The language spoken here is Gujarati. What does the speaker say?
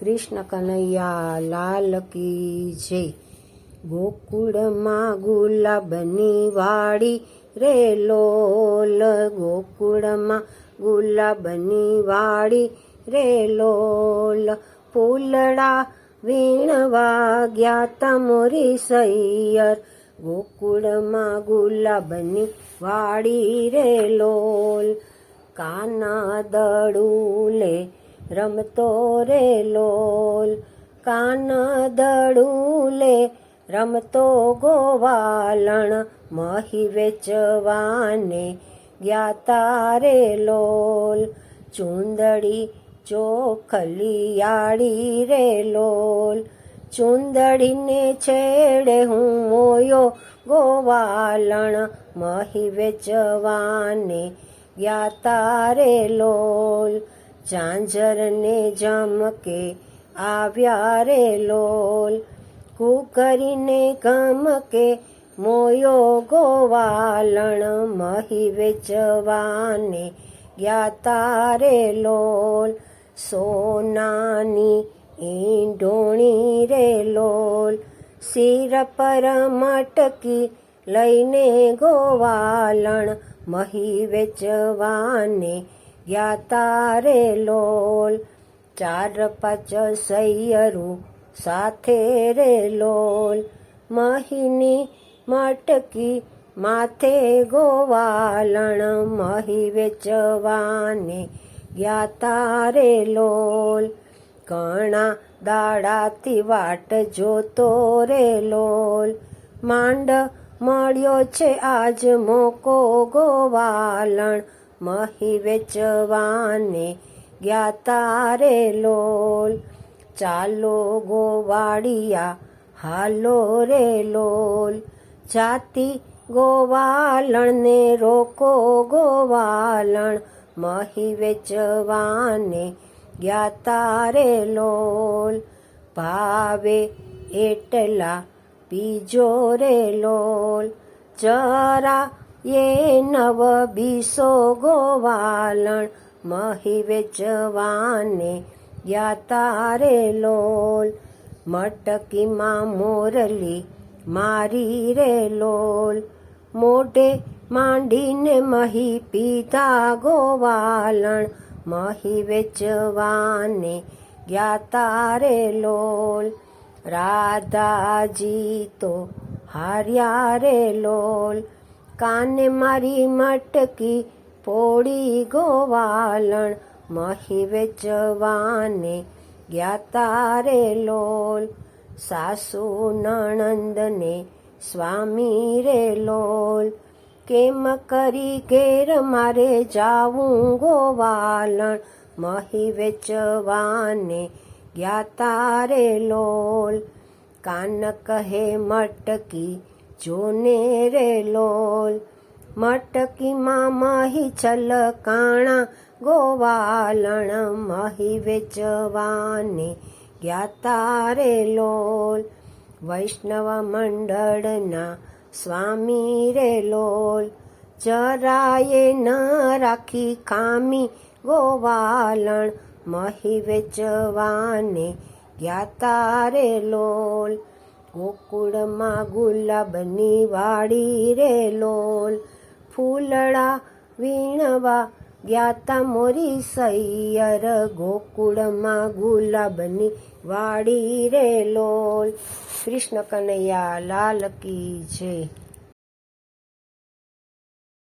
કૃષ્ણ કનૈયા, લાલ કી જય. ગોકુળમાં ગુલાબની વાડી રે લોલ. ગોકુળમાં ગુલાબની વાડી રે લોલ. ફૂલડા વીણવા ગયા તા મોરી સૈયર. ગોકુળમાં ગુલાબની વાડી રે લોલ. કાના દડુલે રમતો રે લોલ, કાન દડુલે રમતો ગોવાલણ, મહી વેચવાને ગયા તારે લોલ, ચુંદડી ચોખલિયાળી રે લોલ, ચુંદડીને છેડે હું મોયો ગોવાલણ, મહી વેચવાને ગયા તારે લોલ ઝાંઝરને જમકે આવ્યા રે લોલ. કુકરીને ગમકે મોયો ગોવાલણ મહી વેચવાને ગયા તારે લોલ. સોનાની ઈંડોણી રે લોલ. શિર પર મટકી લઈને ગોવાલણ મહી વેચવાને ગયા તારે લોલ. ચાર પાંચ સૈયરું સાથે રે લોલ. મહીની મટકી માથે ગોવાલણ મહી વેચવાને ગયા તારે લોલ. ઘણા દાડાથી વાટ જોતો રે લોલ. માંડ મળ્યો છે આજ મોકો ગોવાલણ મહી વેચવાને ગયા તારે લોલ ચાલો ગોવાળિયા હાલો રે લોલ જાતિ ગોવાલણને રોકો ગોવાલણ મહી વેચવાને ગયા તારે લોલ ભાવે એટલા પીજો રે લોલ જરા એ નવ બીસો ગોવાલણ મહી વેચવાને ગયા તારે લોલ. મટકીમાં મોરલી મારી રે લોલ. મોઢે માંડીને મહી પીધા ગોવાલણ મહી વેચવાને ગયા તારે લોલ. રાધાજી તો હાર્યા રે લોલ. કાને મારી મટકી પોડી ગોવાલણ? મહી વેચવાને ગયા તારે લોલ. સાસુ નણંદને સ્વામી રે લોલ. કેમ કરી ઘેર મારે જાવું ગોવાલણ? મહી વેચવાને ગયા તારે લોલ. કાન કહે મટકી જોને રે લોલ, મટકીમાં મહી છલ કાણા ગોવાલણ મહી વેચવાને જ્ઞાતા રે લોલ. વૈષ્ણવ મંડળના સ્વામી રે લોલ જરાએ ન રાખી ખામી, ગોવાલણ મહી વેચવાને જ્ઞાતા રે લોલ. ગોકુળમાં ગુલાબની વાડી રે લોલ. ફૂલડા વીણવા ગયા તા મોરી સૈયર. ગોકુળમાં ગુલાબની વાડી રે લોલ. કૃષ્ણ કનૈયા, લાલ કી જય.